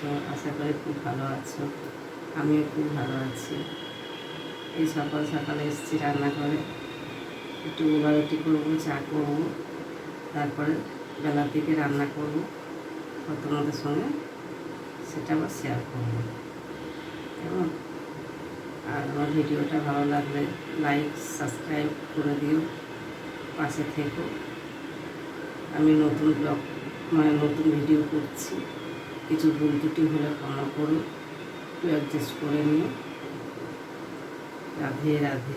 আছো আশা করি খুব ভালো আছো। আমিও খুব ভালো আছি। এই সকাল সকালে এসেছি রান্না করে একটু রুটি করব, চা করব। তারপরে বেলার দিকে রান্না করব। তোমাদের সঙ্গে সেটা আবার শেয়ার করব। কেমন? আর আমার ভিডিওটা ভালো লাগলে লাইক সাবস্ক্রাইব করে দিও। পাশে থেকো। আমি নতুন ব্লগ মানে নতুন ভিডিও করছি। কিছু ভুল ত্রুটি হলে ক্ষমা করে একটু অ্যাডজাস্ট করে নিয়ে রাধে রাধে।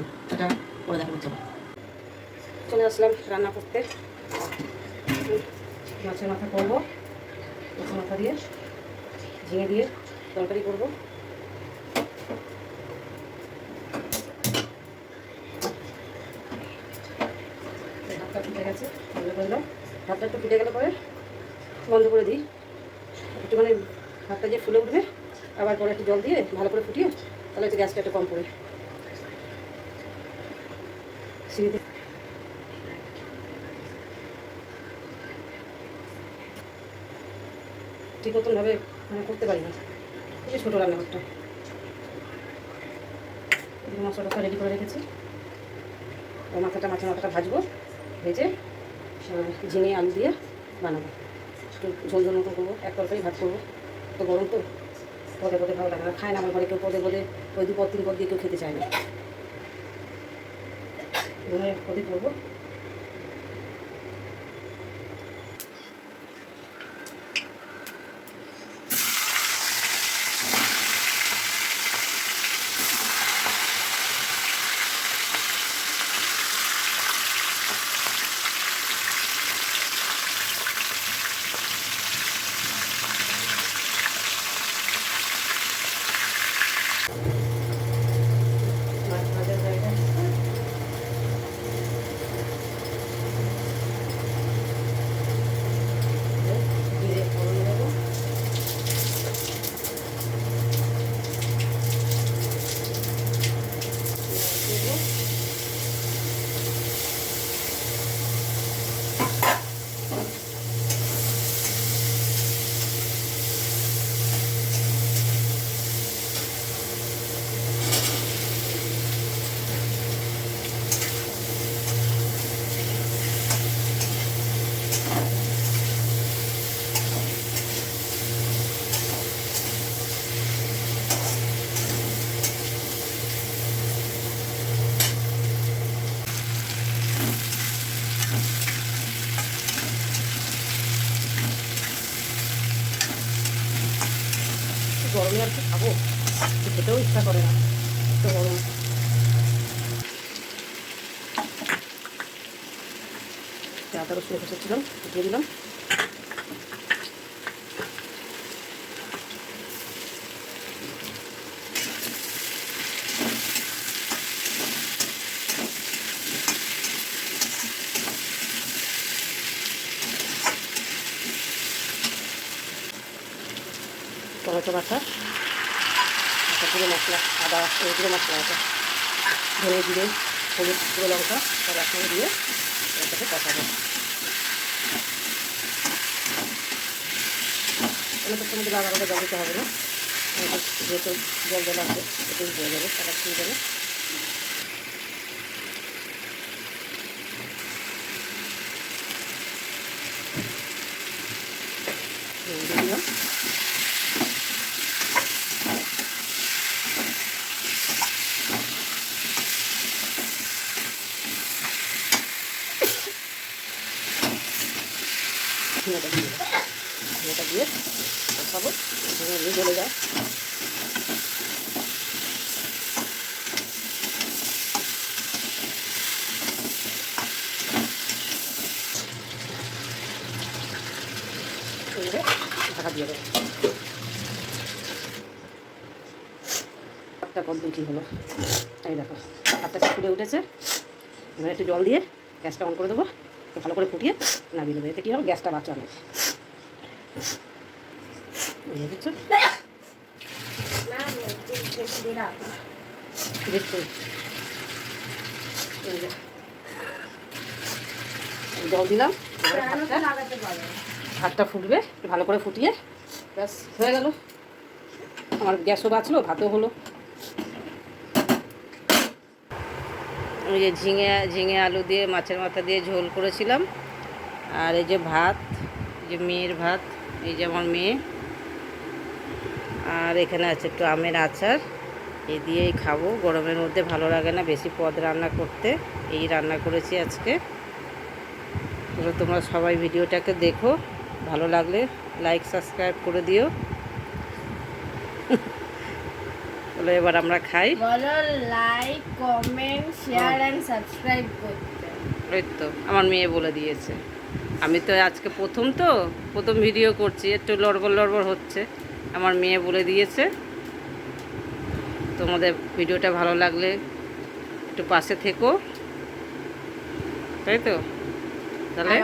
চলো এটা করে দেখাবো চলো আসলাম রান্না করতে। মাছের মাথা করব, মাছের মাথা দিয়ে ঝিঙে দিয়ে তরকারি করব। ভাতটা ফুটে গেছে বন্ধ করে ভাতটা একটু ফুটে গেলে পরে বন্ধ করে দিই। একটু মানে ভাতটা যে ফুলে উঠবে, আবার পরে একটু জল দিয়ে ভালো করে ফুটিয়ে তাহলে একটু গ্যাসটা একটু কম করে ঠিক মতনভাবে মানে করতে পারি না। যে ছোটো রান্নাঘরটা। মশলাটা রেডি করে রেখেছি। মাথাটা মাছের মাথাটা ভাজবো, ভেজে ঝিঙে, আলু দিয়ে বানাবো। একটু ঝোল ঝোল মতো করব, এক তরকারি ভাত করব। তো গরম তো, পদে পদে ভালো লাগে না। খায় না আমার ঘরে কেউ, পদে পদে, ওই দু তিন পদ দিয়ে কেউ খেতে চায় না। পদে করব মাছ ভাজার জায়গা জিরে ফোড়ন দেবো পেঁয়াজ দেবো একটু গরমে আর কি খাব? খেতেও ইচ্ছা করে না একটু গরম। আদা রসুন এসেছিলাম দিয়ে দিলাম। টমেটো বাটা, একটা গুঁড়ো মশলা, আদা গুঁড়ো মশলা আছে ধনে জিরে হলুদ গুঁড়ো লঙ্কা, সব একসঙ্গে দিয়ে এটাকে কষাবো তো তোমাদের আলাদা আলাদা জল হবে না যেহেতু জল জল আছে এটাই হয়ে যাবে সারা খেয়ে যাবে দিয়ে দিলাম। ঝিঙেটা দিয়ে ঝিঙেটা দিয়ে কষাবো ঝিঙে দিয়ে গলে যায় ঢাকা দিয়ে দেবো। ভাতটা কদ্দুর হলো এই দেখো ভাতটা ফুটে উঠেছে। এবার একটু জল দিয়ে গ্যাসটা অন করে দেবো। ভালো করে ফুটিয়ে নামিয়ে দেবো এতে কী হবে? গ্যাসটা বাঁচানো জল দিলাম। ভাতটা ফুটবে। ভালো করে ফুটিয়ে। ব্যাস হয়ে গেল। আমার গ্যাসও বাঁচলো ভাতও হলো। ওই যে ঝিঙে ঝিঙে আলু দিয়ে, মাছের মাথা দিয়ে ঝোল করেছিলাম। আর এই যে ভাত, এই যে মেয়ের ভাত, এই যে আমার মেয়ে। আর এখানে আছে একটু আমের আচার। এই দিয়েই খাব। গরমের মধ্যে ভালো লাগে না বেশি পদ রান্না করতে। এই রান্না করেছি আজকে। তো তোমরা সবাই ভিডিওটাকে দেখো। ভালো লাগলে লাইক, সাবস্ক্রাইব করে দিও। তাহলে এবার আমরা খাই। বলো like comment share and subscribe করতে। ওই তো আমার মেয়ে বলে দিয়েছে। আমি তো আজকে প্রথম তো প্রথম ভিডিও করছি একটু লড়বড় লড়বড় হচ্ছে। আমার মেয়ে বলে দিয়েছে। তোমাদের ভিডিওটা ভালো লাগলে একটু পাশে থেকো। তাই তো? তাহলে